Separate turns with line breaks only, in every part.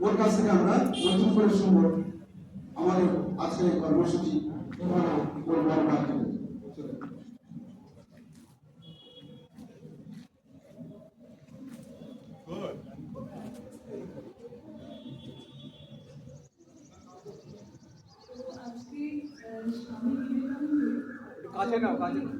ওর কাছ থেকে আমরা নতুন করে শুনব। আমাদের আজকের এই কর্মসূচি
কাছে নাও কাছে নাও।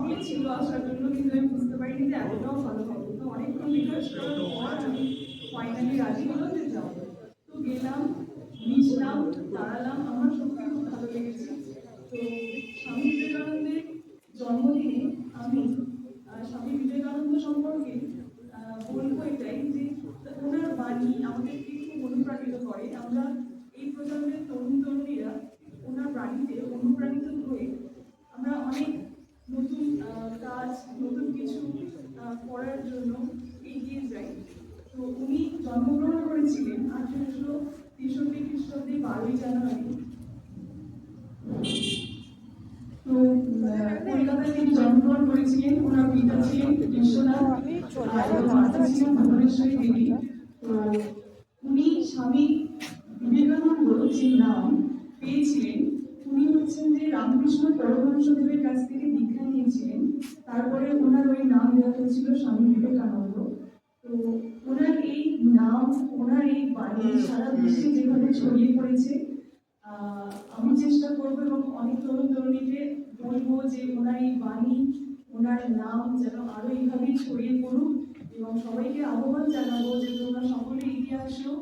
বলেছিল আসার জন্য কিন্তু আমি বুঝতে পারিনি যে এতটাও ভালো হবে তো অনেকক্ষণ পর আমি ফাইনালি রাজি হলাম যাব তো গেলাম মিশলাম দাঁড়ালাম আমার সত্যি খুব ভালো লেগেছে তো স্বামী বিবেকানন্দের জন্মদিনে আমি আহ, স্বামী বিবেকানন্দ সম্পর্কে আহ, বলব এটাই যে ওনার বাণী আমাদেরকে খুব অনুপ্রাণিত করে আমরা এই প্রজন্মের তরুণ তরুণীরা ওনার বাণীতে অনুপ্রাণিত হয়ে আমরা অনেক নতুন কাজ, নতুন কিছু করার জন্য এগিয়ে যাই। তো উনি জন্মগ্রহণ করেছিলেন আঠেরোশো তেষট্টি খ্রিস্টাব্দে বারোই জানুয়ারি। তো কলকাতায় তিনি জন্মগ্রহণ করেছিলেন, ওনার পিতা ছিলেন বিশ্বনাথ, আর মাতা ছিলেন ভুবনেশ্বরী দেবী। তো উনি স্বামী বিবেকানন্দ যে নাম পেয়েছিলেন যে রামকৃষ্ণ পরমহংসদেবের কাছ থেকে দীক্ষা নিয়েছিলেন, তারপরে ওনার ওই নাম দেওয়া হয়েছিল স্বামী বিবেকানন্দ। তো ওনার এই নাম, ওনার এই বাণী সারা বিশ্বে যেভাবে ছড়িয়ে পড়েছে আমি চেষ্টা করব এবং অনেক তরুণ তরুণীকে বলব যে ওনার এই বাণী, ওনার নাম যেন আরও এইভাবেই ছড়িয়ে পড়ুক এবং সবাইকে আহ্বান জানাব যে তোমরা সকলে এগিয়ে আসো।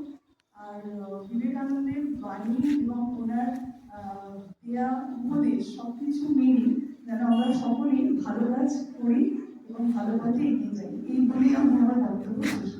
আর বিবেকানন্দের বাণী এবং ওনার উপদেশ সবকিছু মেনে যেন আমরা সকলেই ভালো কাজ করি এবং ভালো পথে এগিয়ে যাই। এই বলেই আমি আমার বক্তব্য শেষ